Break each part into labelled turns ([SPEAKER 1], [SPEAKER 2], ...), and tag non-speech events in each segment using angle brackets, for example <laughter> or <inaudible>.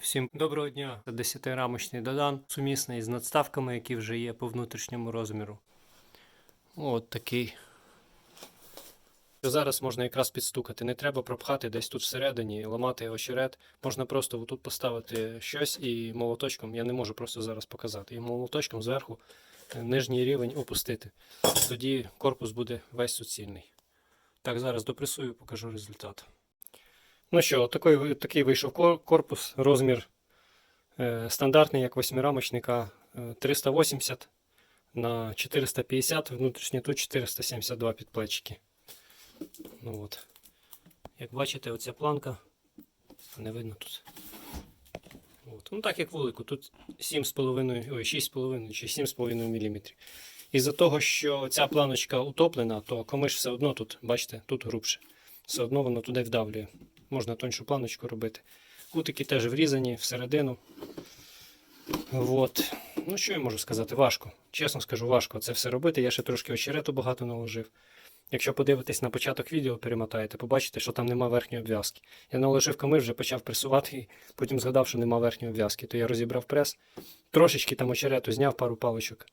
[SPEAKER 1] Всім доброго дня. 10-рамочний додан, сумісний з надставками, які вже є по внутрішньому розміру. От такий. Зараз можна якраз підстукати. Не треба пропхати десь тут всередині, ламати очерет. Можна просто тут поставити щось і молоточком. Я не можу просто зараз показати. І молоточком зверху нижній рівень опустити. Тоді корпус буде весь суцільний. Так, зараз допресую, покажу результат. Ну що, такий, такий вийшов корпус, розмір е, стандартний, як восьмирамочника, е, 380 на 450, внутрішній тут 472 підплечики. Ну от. Як бачите, оця планка, не видно тут. От. Ну так як вулику, тут 7,5, ой, 6,5 чи 7,5 мм. Із-за того, що ця планочка утоплена, то комиш все одно тут, бачите, тут грубше. Все одно воно туди вдавлює. Можна тоншу планочку робити. Кутики теж врізані всередину. От. Ну, що я можу сказати? Важко. Чесно скажу, важко це все робити. Я ще трошки очерету багато наложив. Якщо подивитись на початок відео, перемотаєте, побачите, що там нема верхньої обв'язки. Я наложив камиш, вже почав пресувати, і потім згадав, що нема верхньої обв'язки. То я розібрав прес, трошечки там очерету зняв пару паличок,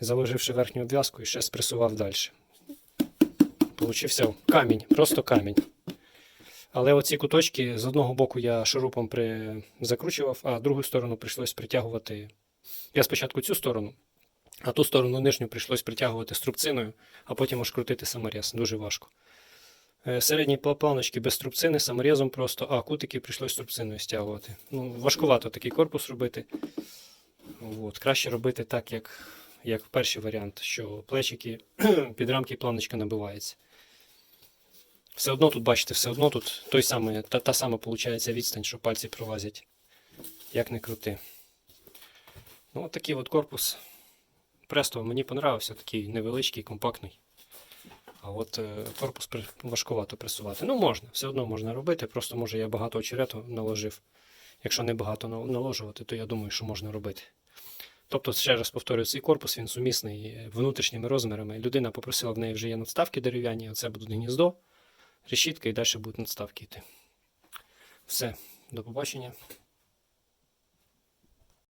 [SPEAKER 1] заложивши верхню обв'язку і ще спресував далі. Получився камінь, просто камінь. Але оці куточки з одного боку я шурупом при... закручував, а другу сторону прийшлось притягувати. Я спочатку цю сторону, а ту сторону нижню прийшлось притягувати струбциною, а потім аж крутити саморез. Дуже важко. Е, Середні планочки без струбцини, саморезом просто, а кутики прийшлось струбциною стягувати. Ну, важкувато такий корпус робити. От. Краще робити так, як, як перший варіант, що плечики <clears throat> під рамки планочка набивається. Все одно тут, бачите, все одно тут той самий, та, та сама виходить відстань, що пальці пролазять. Як не крути. Ну, от такий от корпус. Престо мені понравився, такий невеличкий, компактний. А от е, корпус важкувато пресувати. Ну, можна, все одно можна робити. Просто може я багато очерету наложив. Якщо не багато наложувати, то я думаю, що можна робити. Тобто, ще раз повторюю, цей корпус він сумісний е, внутрішніми розмірами. Людина попросила, в неї вже є надставки дерев'яні, оце буде гніздо решітка і далі будуть надставки йти. Все, до побачення.